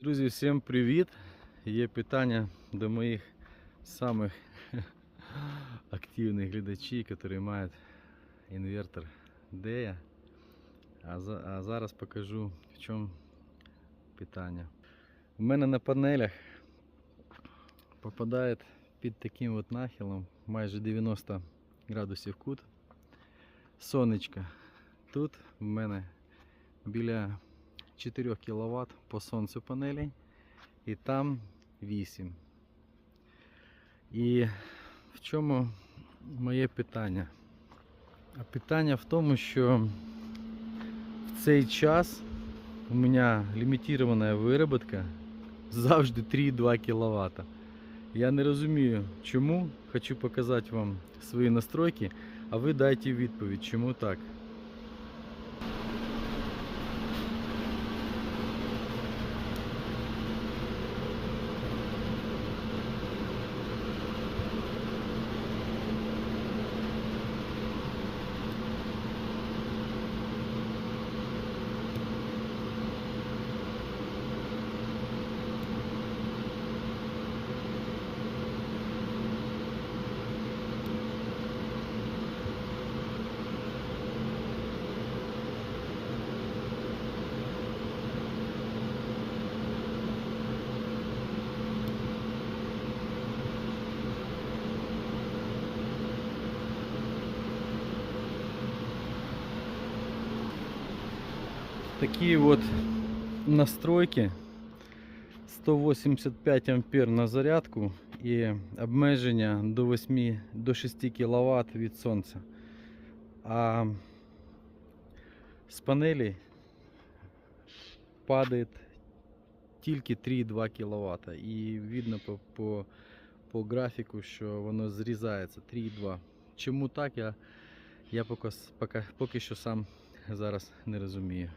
Друзі, всім привіт! Є питання до моїх самих активних глядачів, які мають інвертор за- а зараз покажу в чому питання. У мене на панелях попадає під таким от нахилом майже 90 градусів кут. Сонечко. Тут в мене біля 4 кВт по сонцю панелі і там 8. І в чому моє питання? А питання в тому, що в цей час у мене лімітована вироботка завжди 3,2 кВт. Я не розумію, чому. Хочу показати вам свої настройки, а ви дайте відповідь, чому так. Такие вот настройки 185 ампер на зарядку і обмеження до 8 до 6 кВт від сонця. А з панелі падає тільки 3,2 кВт. І видно по, по, по графіку, що воно зрізається 3,2. Чому так, я, я поки, поки що сам зараз не розумію.